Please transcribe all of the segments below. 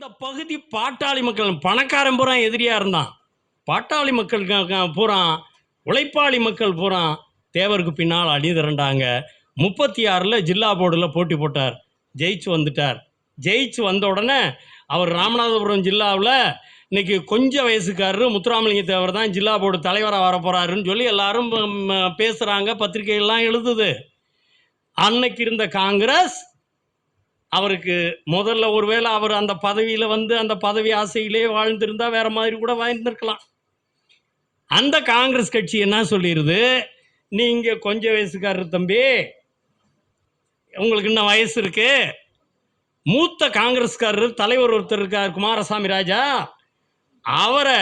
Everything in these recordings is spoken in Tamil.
அந்த பகுதி பாட்டாளி மக்கள். பணக்காரன் பூரா எதிரியாக இருந்தான். பாட்டாளி மக்கள் பூரா உழைப்பாளி மக்கள் பூரா தேவருக்கு பின்னால் அணி திரண்டாங்க. முப்பத்தி ஆறில் ஜில்லா போர்டில் போட்டி போட்டார். ஜெயிச்சு வந்துட்டார். ஜெயிச்சு வந்த உடனே அவர் ராமநாதபுரம் ஜில்லாவில் இன்றைக்கி கொஞ்சம் வயசுக்காரரு முத்துராமலிங்க தேவர் தான் ஜில்லா போர்டு தலைவராக வர சொல்லி எல்லாரும் பேசுகிறாங்க பத்திரிகைகள்லாம் எழுதுது. அன்னைக்கு இருந்த காங்கிரஸ் அவருக்கு முதல்ல ஒருவேளை அவர் அந்த பதவியில் வந்து அந்த பதவி ஆசையிலே வாழ்ந்திருந்தா வேற மாதிரி கூட வாழ்ந்திருக்கலாம். அந்த காங்கிரஸ் கட்சி என்ன சொல்லிடுது நீங்கள் கொஞ்ச வயசுக்காரர் தம்பி உங்களுக்கு இன்னும் வயசு இருக்கு. மூத்த காங்கிரஸ்காரர் தலைவர் ஒருத்தர் இருக்கார் குமாரசாமி ராஜா. அவரை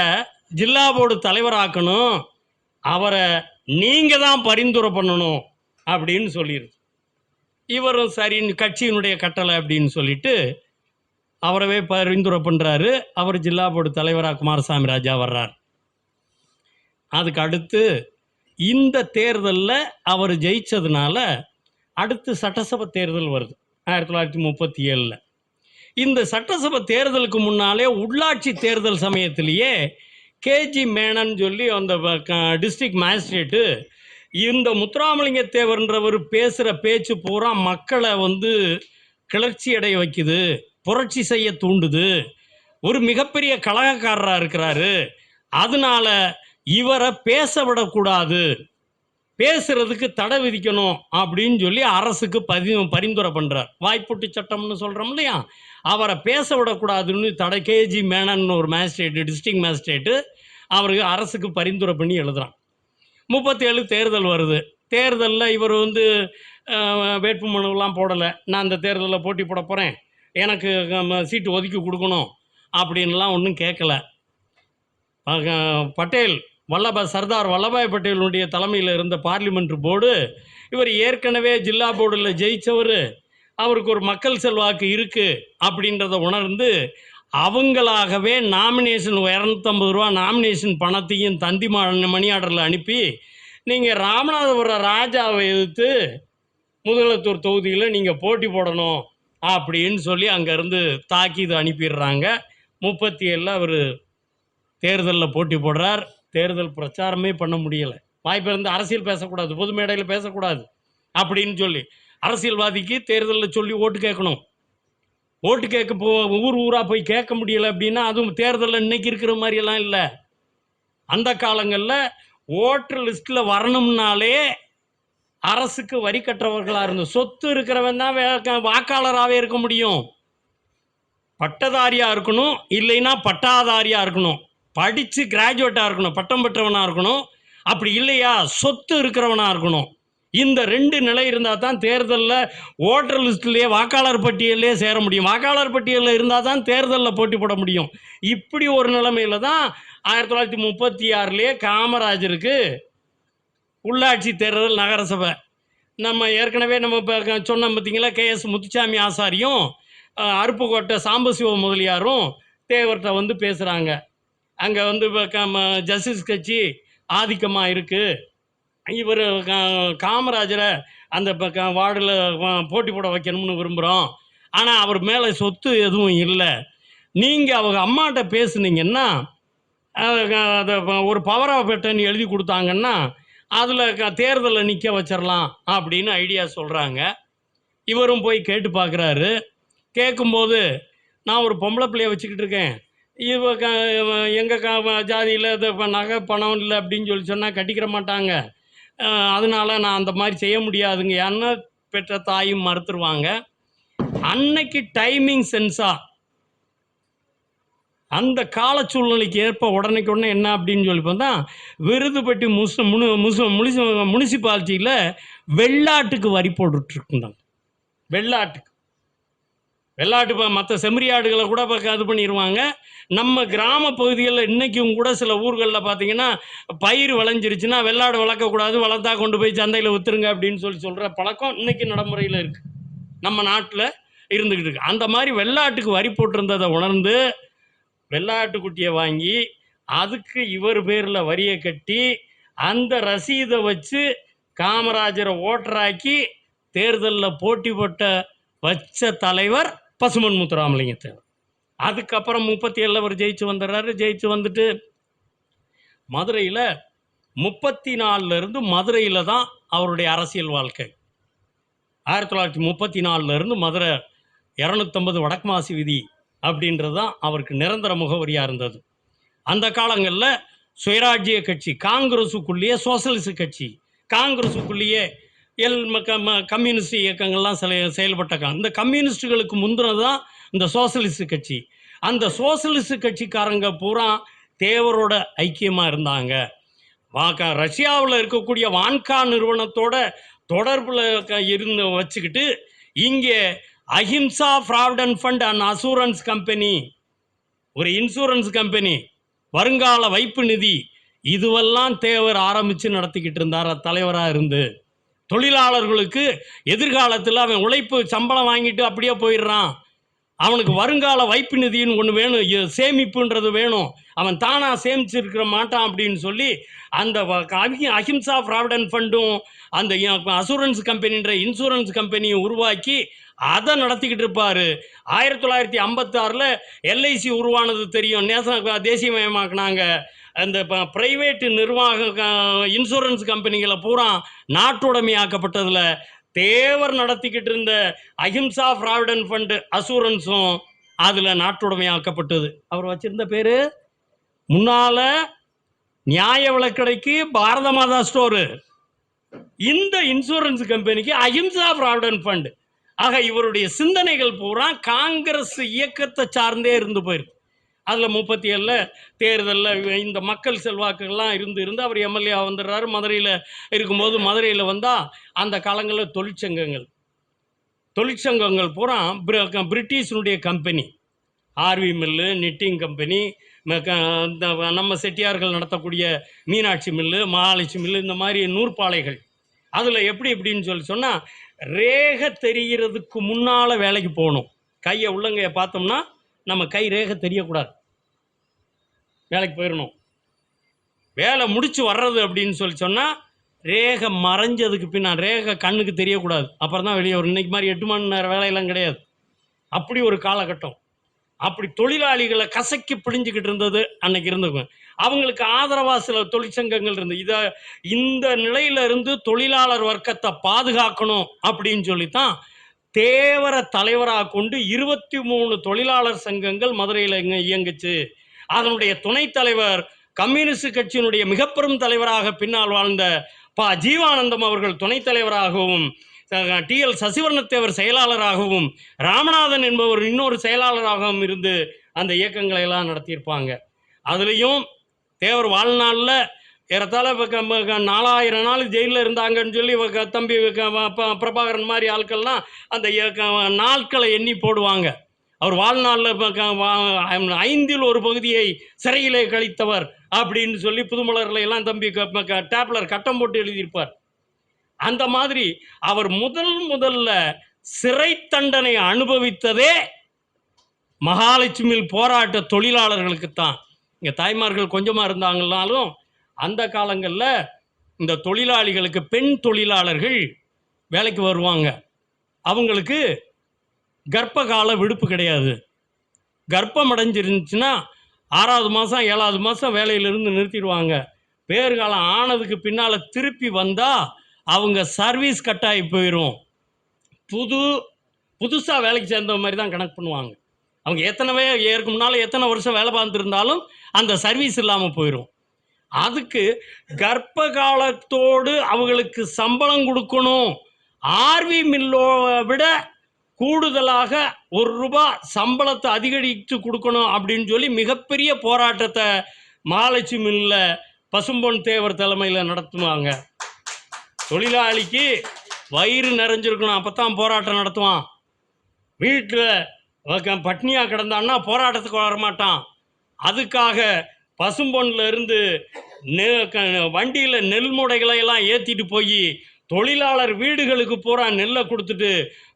ஜில்லா போர்டு தலைவராக்கணும் அவரை நீங்கள் தான் பரிந்துரை பண்ணணும் அப்படின்னு சொல்லிடுது இவரும் சரின்னு கட்சியினுடைய கட்டளை அப்படின்னு சொல்லிட்டு அவரவே பரிந்துரை பண்ணுறாரு அவர் ஜில்லா போர்டு தலைவராக குமாரசாமி ராஜா வர்றார். அதுக்கு அடுத்து இந்த தேர்தலில் அவர் ஜெயிச்சதுனால அடுத்து சட்டசபை தேர்தல் வருது ஆயிரத்தி தொள்ளாயிரத்தி முப்பத்தி ஏழில். இந்த சட்டசபை தேர்தலுக்கு முன்னாலே உள்ளாட்சி தேர்தல் சமயத்திலேயே கேஜி மேனன் சொல்லி அந்த டிஸ்ட்ரிக்ட் மேஜிஸ்ட்ரேட்டு இந்த முத்துராமலிங்க தேவர்ன்றவர் பேசுகிற பேச்சு பூரா மக்களை வந்து கிளர்ச்சி அடைய வைக்குது புரட்சி செய்ய தூண்டுது. ஒரு மிகப்பெரிய கழகக்காரராக இருக்கிறாரு. அதனால இவரை பேச விடக்கூடாது. பேசுறதுக்கு தடை விதிக்கணும் அப்படின்னு சொல்லி அரசுக்கு பதி பரிந்துரை பண்ணுறார் வாய்ப்புட்டு சட்டம்னு சொல்கிறோம் இல்லையா? அவரை பேச விடக்கூடாதுன்னு தடை கேஜி மேனன் ஒரு மேஜிஸ்ட்ரேட்டு டிஸ்ட்ரிக்ட் மேஜிஸ்ட்ரேட்டு அவருக்கு அரசுக்கு பரிந்துரை பண்ணி எழுதுகிறான் முப்பத்தி முப்பத்தேழு தேர்தல் வருது. தேர்தலில் இவர் வந்து வேட்பு வேட்புமனுலாம் போடலை. நான் அந்த தேர்தலில் போட்டி போட போகிறேன் எனக்கு சீட்டு ஒதுக்கி கொடுக்கணும். அப்படின்லாம் ஒன்றும் கேட்கல பட்டேல் வல்லபாய் சர்தார் வல்லபாய் பட்டேலுடைய தலைமையில் இருந்த பார்லிமெண்ட் போர்டு இவர் ஏற்கனவே ஜில்லா போர்டில் ஜெயித்தவர் அவருக்கு ஒரு மக்கள் செல்வாக்கு இருக்குது அப்படின்றத உணர்ந்து அவங்களாகவே நாமினேஷன் இரநூத்தம்பது ரூபா நாமினேஷன் பணத்தையும் தந்தி மா- மணி ஆர்டரில் அனுப்பி நீங்கள் ராமநாதபுரம் ராஜாவை எதிர்த்து முதலத்தூர் தொகுதியில் நீங்கள் போட்டி போடணும் அப்படின்னு சொல்லி அங்கேருந்து தாக்கீது அனுப்பிடுறாங்க. முப்பத்தி ஏழில் அவர் தேர்தலில் போட்டி போடுறார். தேர்தல் பிரச்சாரமே பண்ண முடியலை. வாய்ப்பு இருந்து அரசியல் பேசக்கூடாது பொது மேடையில் பேசக்கூடாது அப்படின்னு சொல்லி அரசியல்வாதிக்கு தேர்தலில் சொல்லி ஓட்டு கேட்கணும். ஓட்டு கேட்க போ ஊர் ஊராக போய் கேட்க முடியல அப்படின்னா அதுவும் தேர்தலில் இன்னைக்கு இருக்கிற மாதிரியெல்லாம் இல்லை. அந்த காலங்களில் ஓட்டர் லிஸ்ட்டில் வரணும்னாலே அரசுக்கு வரி கட்டுறவர்களாக இருந்த சொத்து இருக்கிறவன் தான் வாக்காளராகவே இருக்க முடியும். பட்டதாரியாக இருக்கணும் இல்லைன்னா பட்டாதாரியாக இருக்கணும். படித்து கிராஜுவேட்டாக இருக்கணும் பட்டம் பெற்றவனாக இருக்கணும். அப்படி இல்லையா? சொத்து இருக்கிறவனாக இருக்கணும். இந்த ரெண்டு நிலை இருந்தால் தான் தேர்தலில் ஓட்டர் லிஸ்ட்லேயே வாக்காளர் பட்டியலே சேர முடியும். வாக்காளர் பட்டியலில் இருந்தால் தான் தேர்தலில் போட்டி போட முடியும். இப்படி ஒரு நிலைமையில் தான் ஆயிரத்தி தொள்ளாயிரத்தி முப்பத்தி ஆறுலேயே காமராஜருக்கு உள்ளாட்சி தேர்தல் நகரசபை. நம்ம ஏற்கனவே நம்ம இப்போ சொன்னோம் பார்த்தீங்களா கேஎஸ் முத்துசாமி ஆசாரியும் அருப்புக்கோட்டை சாம்பசிவ முதலியாரும் தேவர்கிட்ட வந்து பேசுகிறாங்க அங்கே வந்து இப்போ ஜஸ்டிஸ் கட்சி ஆதிக்கமாக இருக்குது இவர் காமராஜரை அந்த வார்டில் போட்டி போட வைக்கணும்னு விரும்புகிறோம் ஆனால் அவர் மேலே சொத்து எதுவும் இல்லை. நீங்கள் அவங்க அம்மாட்ட பேசுனீங்கன்னா அதை ஒரு பவர் ஆஃப் பெட்டன் எழுதி கொடுத்தாங்கன்னா அதில் தேர்தலில் நிற்க வச்சிடலாம் அப்படின்னு ஐடியா சொல்கிறாங்க இவரும் போய் கேட்டு பார்க்குறாரு கேட்கும்போது நான் ஒரு பொம்பளை பிள்ளைய வச்சுக்கிட்டு இருக்கேன். இவ க எங்கள் ஜாதியில் இது நகை பணம் இல்லை அப்படின்னு சொல்லி சொன்னால் கட்டிக்கிற மாட்டாங்க. அதனால் நான் அந்த மாதிரி செய்ய முடியாதுங்க. ஏன்னா பெற்ற தாயும் மறுத்துருவாங்க. அன்னைக்கு டைமிங் சென்ஸா அந்த கால சூழ்நிலைக்கு ஏற்ப உடனேக்கு உடனே என்ன அப்படின்னு சொல்லி பார்த்தா விருதுப்பட்டி முசு முனு முசு முனிசி முனிசிபாலிட்டியில் வெள்ளாட்டுக்கு வரி போட்டுட்ருக்குந்தாங்க வெள்ளாட்டுக்கு. வெள்ளாட்டு இப்போ மற்ற செம்மறியாடுகளை கூட இப்போ இது பண்ணிடுவாங்க நம்ம கிராம பகுதிகளில் இன்றைக்கும் கூட சில ஊர்களில் பார்த்தீங்கன்னா பயிர் விளைஞ்சிருச்சுன்னா வெள்ளாடு வளர்க்கக்கூடாது வளர்த்தா கொண்டு போய் சந்தையில் விற்றுருங்க அப்படின்னு சொல்லி சொல்கிற பழக்கம் இன்னைக்கு நடைமுறையில் இருக்குது நம்ம நாட்டில் இருந்துக்கிட்டு இருக்கு. அந்த மாதிரி வெள்ளாட்டுக்கு வரி போட்டிருந்ததை உணர்ந்து வெள்ளாட்டுக்குட்டியை வாங்கி அதுக்கு இவர் பேரில் வரியை கட்டி அந்த ரசீதை வச்சு காமராஜரை ஓட்டராக்கி தேர்தலில் போட்டி போட்ட வச்ச தலைவர் பசுமன் முத்துராமலிங்க தேவர் அதுக்கப்புறம் முப்பத்தி ஏழில் அவர் ஜெயிச்சு வந்துடுறாரு ஜெயிச்சு வந்துட்டு மதுரையில் முப்பத்தி நாலுலேருந்து மதுரையில் தான் அவருடைய அரசியல் வாழ்க்கை. ஆயிரத்தி தொள்ளாயிரத்தி முப்பத்தி நாலுலேருந்து மதுரை இரநூத்தம்பது வடக்கு மாசி விதி அப்படின்றது தான் அவருக்கு நிரந்தர முகவரியாக இருந்தது. அந்த காலங்களில் சுயராஜ்ய கட்சி காங்கிரஸுக்குள்ளேயே சோசலிச கட்சி காங்கிரஸுக்குள்ளேயே எல் ம- கம்யூனிஸ்ட் இயக்கங்கள்லாம் சில செயல்பட்டாங்க இந்த கம்யூனிஸ்டுகளுக்கு முந்தினது தான் இந்த சோசலிஸ்ட் கட்சி. அந்த சோசலிஸ்ட் கட்சிக்காரங்க பூரா தேவரோட ஐக்கியமாக இருந்தாங்க. வாக்கா ரஷ்யாவில் இருக்கக்கூடிய வான்கா நிறுவனத்தோட தொடர்பில் இருந்து வச்சுக்கிட்டு இங்கே Ahimsa provident fund and assurance company ஒரு இன்சூரன்ஸ் கம்பெனி வருங்கால வைப்பு நிதி இதுவெல்லாம் தேவர் ஆரம்பித்து நடத்திக்கிட்டு இருந்தார் தலைவராக இருந்து. தொழிலாளர்களுக்கு எதிர்காலத்தில் அவன் உழைப்பு சம்பளம் வாங்கிட்டு அப்படியே போயிடுறான். அவனுக்கு வருங்கால வைப்பு நிதின்னு ஒன்று வேணும். சேமிப்புன்றது வேணும். அவன் தானாக சேமிச்சிருக்கிற மாட்டான் அப்படின்னு சொல்லி அந்த அஹிம்சா ப்ராவிடன்ட் ஃபண்டும் அந்த அசூரன்ஸ் கம்பெனின்ற இன்சூரன்ஸ் கம்பெனியை உருவாக்கி அதை நடத்திக்கிட்டு இருப்பார். ஆயிரத்தி தொள்ளாயிரத்தி ஐம்பத்தாறில் எல்ஐசி உருவானது தெரியும். நேச தேசியமயமாக்குனாங்க. அந்த பிரைவேட்டு நிர்வாக இன்சூரன்ஸ் கம்பெனிகளை பூரா நாட்டுடைமையாக்கப்பட்டதில் தேவர் நடத்திக்கிட்டு இருந்த அஹிம்சா ப்ராவிடன்ட் ஃபண்டு அசூரன்ஸும் அதில் நாட்டுடைமையாக்கப்பட்டது. அவர் வச்சிருந்த பேர் முன்னால் நியாய விளக்கடைக்கு பாரத மாதா ஸ்டோரு இந்த இன்சூரன்ஸ் கம்பெனிக்கு அஹிம்சா ப்ராவிடன் ஃபண்டு ஆக இவருடைய சிந்தனைகள் பூரா காங்கிரஸ் இயக்கத்தை சார்ந்தே இருந்து போயிருக்கு. அதில் முப்பத்தி ஏழில் தேர்தலில் இந்த மக்கள் செல்வாக்குகள்லாம் இருந்து இருந்து அவர் எம்எல்ஏ வந்துடுறாரு. மதுரையில் இருக்கும்போது மதுரையில் வந்தால் அந்த காலங்களில் தொழிற்சங்கங்கள். தொழிற்சங்கங்கள் பூரா பிரிட்டிஷனுடைய பிரிட்டிஷினுடைய company. R V mill knitting company ம- க- இந்த நம்ம செட்டியார்கள் நடத்தக்கூடிய மீனாட்சி மில்லு மகாலட்சுமி மில்லு இந்த மாதிரி நூற்பாலைகள். அதில் எப்படி எப்படின்னு சொல்லி சொன்னால் ரேகை தெரிகிறதுக்கு முன்னால் வேலைக்கு போகணும். கையை உள்ளங்கையை பார்த்தோம்னா நம்ம கை ரேகை தெரியக்கூடாது. வேலைக்கு போயிடணும் வேலை முடித்து வர்றது அப்படின்னு சொல்லி சொன்னால் ரேகை மறைஞ்சதுக்கு பின்னால் ரேகை கண்ணுக்கு தெரியக்கூடாது. அப்புறம் தான் வெளியே வரும். இன்றைக்கி மாதிரி எட்டு மணி நேரம் வேலையெல்லாம் கிடையாது. அப்படி ஒரு காலகட்டம். அப்படி தொழிலாளிகளை கசக்கி பிழிஞ்சுக்கிட்டு இருந்தது அன்னைக்கு இருந்துக்கும் அவங்களுக்கு ஆதரவாக சில தொழிற்சங்கங்கள் இருந்து இதை இந்த நிலையில இருந்து தொழிலாளர் வர்க்கத்தை பாதுகாக்கணும் அப்படின்னு சொல்லித்தான் தேவர தலைவராக கொண்டு இருபத்தி மூணு தொழிலாளர் சங்கங்கள் மதுரையில் இங்கே இயங்குச்சு. அதனுடைய துணைத் தலைவர் கம்யூனிஸ்ட் கட்சியினுடைய மிகப்பெரும் தலைவராக பின்னால் வாழ்ந்த ப. ஜீவானந்தம் அவர்கள் துணைத் தலைவராகவும் டி. எல். சசிவர்ணத்தேவர் செயலாளராகவும் ராமநாதன் என்பவர் இன்னொரு செயலாளராகவும் இருந்து அந்த இயக்கங்களை எல்லாம் நடத்தியிருப்பாங்க. அதுலேயும் தேவர் வாழ்நாளில் ஏறத்தாழ க- நாலாயிரம் நாள் ஜெயிலில் இருந்தாங்கன்னு சொல்லி க- தம்பி பிரபாகரன் மாதிரி ஆட்கள்லாம் அந்த இயக்க- நாட்களை எண்ணி போடுவாங்க. அவர் வாழ்நாளில் ஐந்தில் ஒரு பகுதியை சிறையிலே கழித்தவர் அப்படின்னு சொல்லி புதுமலர்ல எல்லாம் தம்பி க- க- டேப்லர் கட்டம் போட்டு எழுதியிருப்பார். அந்த மாதிரி அவர் முதல் முதல்ல சிறை தண்டனை அனுபவித்ததே மகாலட்சுமியில் போராட்ட தொழிலாளர்களுக்கு தான் இங்கே தாய்மார்கள் கொஞ்சமாக இருந்தாங்கனாலும் அந்த காலங்களில் இந்த தொழிலாளிகளுக்கு பெண் தொழிலாளர்கள் வேலைக்கு வருவாங்க. அவங்களுக்கு கர்ப்பகால விடுப்பு கிடையாது. கர்ப்பம் அடைஞ்சிருந்துச்சுன்னா ஆறாவது மாதம் ஏழாவது மாதம் வேலையிலிருந்து நிறுத்திடுவாங்க. பேறுகாலம் ஆனதுக்கு பின்னால் திருப்பி வந்தால் அவங்க சர்வீஸ் கட்டாகி போயிடும் புது புதுசாக வேலைக்கு சேர்ந்த மாதிரி தான் கணக்கு பண்ணுவாங்க. அவங்க எத்தனை வே ஏற்கு முன்னால் எத்தனை வருஷம் வேலை பார்த்துருந்தாலும் அந்த சர்வீஸ் இல்லாமல் போயிடும் அதுக்கு கர்ப்ப காலத்தோடு அவங்களுக்கு சம்பளம் கொடுக்கணும். ஆர்வி மில்லோவை விட கூடுதலாக ஒரு ரூபாய் சம்பளத்தை அதிகரித்து கொடுக்கணும் அப்படின்னு சொல்லி மிகப்பெரிய போராட்டத்தை மகாலட்சுமி மில்லில் பசும்பொன் தேவர் தலைமையில் நடத்துவாங்க. தொழிலாளிக்கு வயிறு நிறைஞ்சிருக்கணும். அப்போ தான் போராட்டம் நடத்துவான். வீட்டில் பட்னியாக கிடந்தான்னா போராட்டத்துக்கு வரமாட்டான் அதுக்காக பசும்பொன்னில் இருந்து நெ வண்டியில் நெல் மூடைகளை எல்லாம் ஏற்றிட்டு போய் தொழிலாளர் வீடுகளுக்கு பூரா நெல்லை கொடுத்துட்டு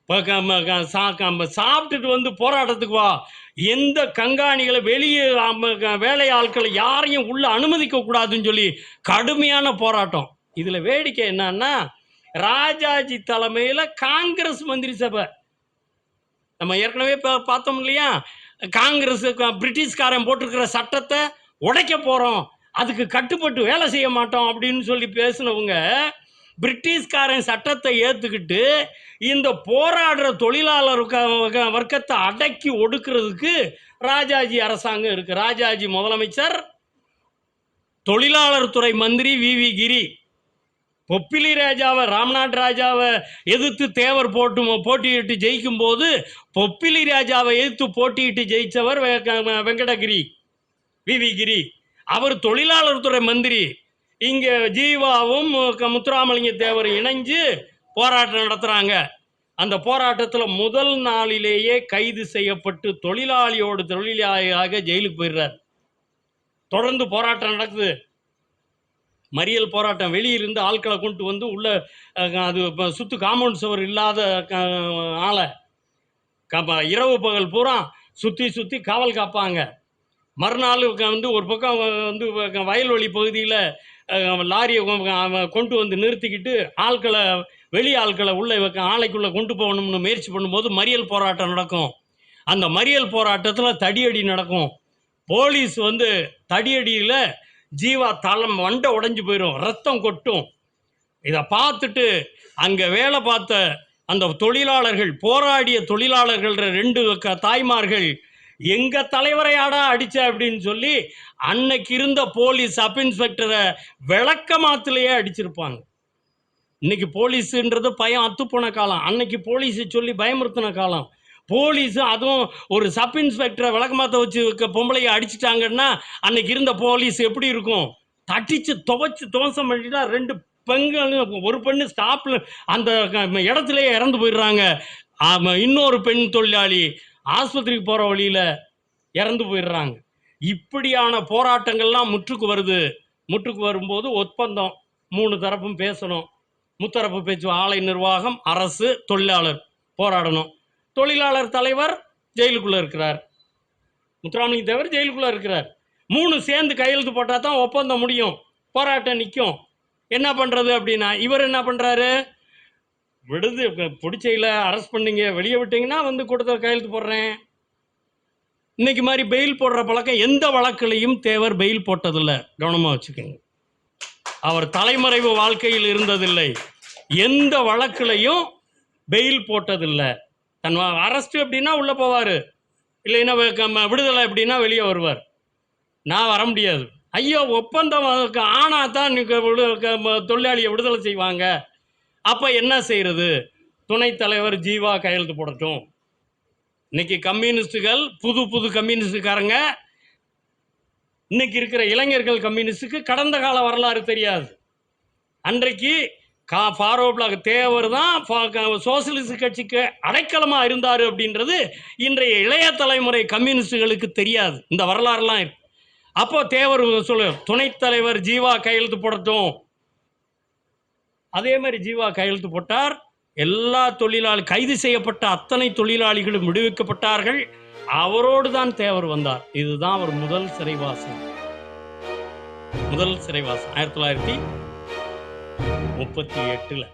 சாப்பிட்டுட்டு வந்து போராட்டத்துக்கு வா. எந்த கங்காணிகளை வெளியே ஆம- க- வேலை ஆட்களை யாரையும் உள்ள அனுமதிக்க கூடாதுன்னு சொல்லி கடுமையான போராட்டம். இதுல வேடிக்கை என்னன்னா ராஜாஜி தலைமையில காங்கிரஸ் மந்திரி சபை. நம்ம ஏற்கனவே பா- பார்த்தோம் இல்லையா? காங்கிரஸ் பிரிட்டிஷ்காரன் போட்டிருக்கிற சட்டத்தை உடைக்க போகிறோம் அதுக்கு கட்டுப்பட்டு வேலை செய்ய மாட்டோம் அப்படின்னு சொல்லி பேசினவங்க பிரிட்டிஷ்காரன் சட்டத்தை ஏற்றுக்கிட்டு இந்த போராடுற தொழிலாளர் வர்க்கத்தை அடக்கி ஒடுக்கிறதுக்கு ராஜாஜி அரசாங்கம் இருக்கு. ராஜாஜி முதலமைச்சர் தொழிலாளர் துறை மந்திரி வி. வி. கிரி. பொப்பிலி ராஜாவை ராம்நாத் ராஜாவை எதிர்த்து தேவர் போட்டு போட்டியிட்டு ஜெயிக்கும் போது பொப்பிலி ராஜாவை எதிர்த்து போட்டியிட்டு ஜெயிச்சவர் வெங்கடகிரி வி. வி. கிரி. அவர் தொழிலாளர் துறை மந்திரி. இங்க ஜீவாவும் க- முத்துராமலிங்க தேவர் இணைஞ்சு போராட்டம் நடத்துறாங்க. அந்த போராட்டத்தில் முதல் நாளிலேயே கைது செய்யப்பட்டு தொழிலாளியோடு தொழிலாளியாக ஜெயிலுக்கு போயிடுறார். தொடர்ந்து போராட்டம் நடக்குது. மறியல் போராட்டம் வெளியிருந்து ஆட்களை கொண்டு வந்து உள்ள அது இப்ப சுத்து காம்பவுண்ட் சுவர் இல்லாத ஆளை க- இரவு பகல் பூரா சுற்றி சுற்றி காவல் காப்பாங்க. மறுநாள் வந்து ஒரு பக்கம் வந்து வயல்வெளி பகுதியில் லாரியை கொண்டு வந்து நிறுத்திக்கிட்டு ஆட்களை வெளி ஆட்களை உள்ளே வைக்க- ஆலைக்குள்ளே கொண்டு போகணும்னு முயற்சி பண்ணும்போது மறியல் போராட்டம் நடக்கும். அந்த மறியல் போராட்டத்தில் தடியடி நடக்கும். போலீஸ் வந்து தடியடியில் ஜீவா தளம் வண்டை உடஞ்சி போயிடும் ரத்தம் கொட்டும். இதை பார்த்துட்டு அங்கே வேலை பார்த்த அந்த தொழிலாளர்கள் போராடிய தொழிலாளர்கள் ரெண்டு க- தாய்மார்கள் எங்க தலைவரையாடா அடிச்ச அப்படின்னு சொல்லி அன்னைக்கு இருந்த போலீஸ் சப் இன்ஸ்பெக்டரை விளக்கமாத்திலேயே அடிச்சிருப்பாங்க. இன்னைக்கு போலீஸுன்றது பயம் அத்துப்போன காலம். அன்னைக்கு போலீஸை சொல்லி பயமுறுத்தின காலம். போலீஸும் அதுவும் ஒரு சப் இன்ஸ்பெக்டரை விளக்கமாத்த வச்சு இருக்க பொம்பளைய அடிச்சிட்டாங்கன்னா அன்னைக்கு இருந்த போலீஸ் எப்படி இருக்கும்? தட்டிச்சு துவைச்சு துவசம் பண்ணிட்டா ரெண்டு பெண்கள் ஒரு பெண்ணு ஸ்டாப்பில் அந்த இடத்துலயே இறந்து போயிடுறாங்க. இன்னொரு பெண் தொழிலாளி. ஆஸ்பத்திரிக்கு போகிற வழியில் இறந்து போயிடுறாங்க. இப்படியான போராட்டங்கள்லாம் முற்றுக்கு வருது. முற்றுக்கு வரும்போது ஒப்பந்தம் மூணு தரப்பும் பேசணும். முத்தரப்பு பேச்சு ஆலை நிர்வாகம் அரசு தொழிலாளர் போராடணும். தொழிலாளர் தலைவர் ஜெயிலுக்குள்ளே இருக்கிறார். முத்துராமலிங்க தேவர் ஜெயிலுக்குள்ளே இருக்கிறார். மூணு சேர்ந்து கையெழுத்து போட்டால் தான் ஒப்பந்தம் முடியும். போராட்டம் நிற்கும் என்ன பண்ணுறது அப்படின்னா இவர் என்ன பண்ணுறாரு விடுது. பிடிச்சையில் அரெஸ்ட் பண்ணீங்க. வெளியே விட்டீங்கன்னா வந்து கூட்டத்தில் கையெழுத்து போடுறேன். இன்னைக்கு மாதிரி பெயில் போடுற பழக்கம் எந்த வழக்குலையும் தேவர் பெயில் போட்டதில்லை. கவனமாக வச்சுக்கோங்க. அவர் தலைமறைவு வாழ்க்கையில் இருந்ததில்லை. எந்த வழக்குலையும் பெயில் போட்டதில்லை. தன் அரெஸ்ட் அப்படின்னா உள்ளே போவார். இல்லைன்னா விடுதலை அப்படின்னா வெளியே வருவார். நான் வர முடியாது. ஐயோ ஒப்பந்தம் ஆனால் தான் தொழிலாளியை விடுதலை செய்வாங்க. அப்போ என்ன செய்கிறது துணைத் தலைவர் ஜீவா கையெழுத்து போடட்டும். இன்னைக்கு கம்யூனிஸ்டுகள் புது புது கம்யூனிஸ்டுக்காரங்க இன்னைக்கு இருக்கிற இளைஞர்கள் கம்யூனிஸ்டுக்கு கடந்த கால வரலாறு தெரியாது. அன்றைக்கு கா ஃபாரோ பிளாக் தேவர் தான் க- சோசியலிஸ்ட் கட்சிக்கு அடைக்கலமாக இருந்தார் அப்படின்றது இன்றைய இளைய தலைமுறை கம்யூனிஸ்டுகளுக்கு தெரியாது. இந்த வரலாறுலாம் இருக்கு. அப்போ தேவர் சொல்லு துணைத் தலைவர் ஜீவா கையெழுத்து போடட்டும். அதே மாதிரி ஜீவா கையெழுத்து போட்டார். எல்லா தொழிலாளி கைது செய்யப்பட்ட அத்தனை தொழிலாளிகளும் விடுவிக்கப்பட்டார்கள். அவரோடு தான் தேவர் வந்தார். இதுதான் அவர் முதல் சிறைவாசம். முதல் சிறைவாசம். ஆயிரத்தி தொள்ளாயிரத்தி முப்பத்தி எட்டுல.